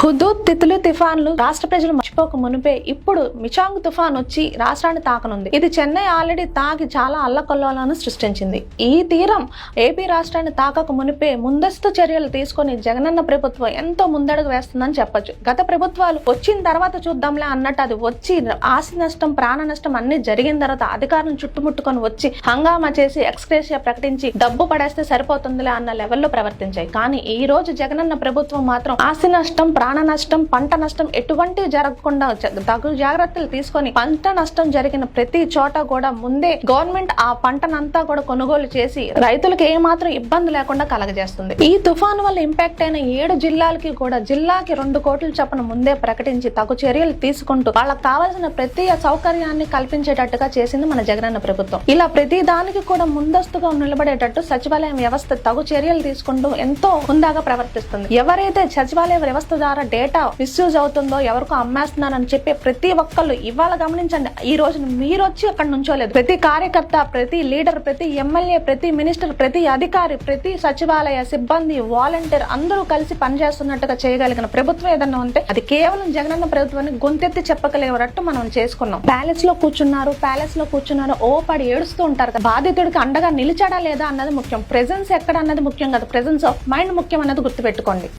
Hudhud Titli తుఫాన్లు రాష్ట్ర ప్రజలు మర్చిపోక మునిపే ఇప్పుడు మిచాంగ్ తుఫాన్ వచ్చి రాష్ట్రాన్ని తాకనుంది. ఇది చెన్నై ఆల్రెడీ తాకి చాలా అల్లకల్లోలను సృష్టించింది. ఈ తీరం ఏపీ రాష్ట్రాన్ని తాకక మునిపే ముందస్తు చర్యలు తీసుకొని జగనన్న ప్రభుత్వం ఎంతో ముందడుగు వేస్తుందని చెప్పొచ్చు. గత ప్రభుత్వాలు వచ్చిన తర్వాత చూద్దాంలే అన్నట్టు అది వచ్చి ఆస్తి నష్టం ప్రాణ నష్టం అన్ని జరిగిన తర్వాత అధికారులను చుట్టుముట్టుకొని వచ్చి హంగామా చేసి ఎక్స్క్రేషియా ప్రకటించి డబ్బు పడేస్తే సరిపోతుందిలే అన్న లెవెల్లో ప్రవర్తించాయి. కానీ ఈ రోజు జగనన్న ప్రభుత్వం మాత్రం ఆస్తి నష్టం ప్రాణ నష్టం పంట నష్టం ఎటువంటి జరగకుండా తగు జాగ్రత్తలు తీసుకొని పంట నష్టం జరిగిన ప్రతి చోట కూడా ముందే గవర్నమెంట్ ఆ పంటనంతా కూడా కొనుగోలు చేసి రైతులకు ఏమాత్రం ఇబ్బంది లేకుండా కలగజేస్తుంది. ఈ తుఫాను వల్ల ఇంపాక్ట్ అయిన ఏడు జిల్లాలకి కూడా జిల్లాకి రెండు కోట్ల చొప్పున ముందే ప్రకటించి తగు చర్యలు తీసుకుంటూ వాళ్ళకి కావాల్సిన ప్రతి సౌకర్యాన్ని కల్పించేటట్టుగా చేసింది మన జగనన్న ప్రభుత్వం. ఇలా ప్రతి దానికి కూడా ముందస్తుగా నిలబడేటట్టు సచివాలయం వ్యవస్థ తగు చర్యలు తీసుకుంటూ ఎంతో హుందాగా ప్రవర్తిస్తుంది. ఎవరైతే సచివాలయ వ్యవస్థ ద్వారా డేటా మిస్యూజ్ అవుతుందో ఎవరికో అమ్మేస్తున్నారని చెప్పే ప్రతి ఒక్కళ్ళు ఇవాళ గమనించండి. ఈ రోజు మీరు వచ్చి అక్కడ నుంచోలేదు. ప్రతి కార్యకర్త ప్రతి లీడర్ ప్రతి ఎమ్మెల్యే ప్రతి మినిస్టర్ ప్రతి అధికారి ప్రతి సచివాలయ సిబ్బంది వాలంటీర్ అందరూ కలిసి పనిచేస్తున్నట్టుగా చేయగలిగిన ప్రభుత్వం ఏదన్నా ఉంటే అది కేవలం జగనన్న ప్రభుత్వాన్ని గొంతెత్తి చెప్పగలిగినట్టు మనం చేసుకున్నాం. ప్యాలెస్లో కూర్చున్నారు ప్యాలెస్లో కూర్చున్నారు ఓ పడి ఏడుస్తూ ఉంటారు కదా. బాధితుడికి అండగా నిలిచాడా లేదా అన్నది ముఖ్యం. ప్రెజెన్స్ ఎక్కడ అన్నది ముఖ్యం కదా. ప్రెజెన్స్ ఆఫ్ మైండ్ ముఖ్యం అన్నది గుర్తుపెట్టుకోండి.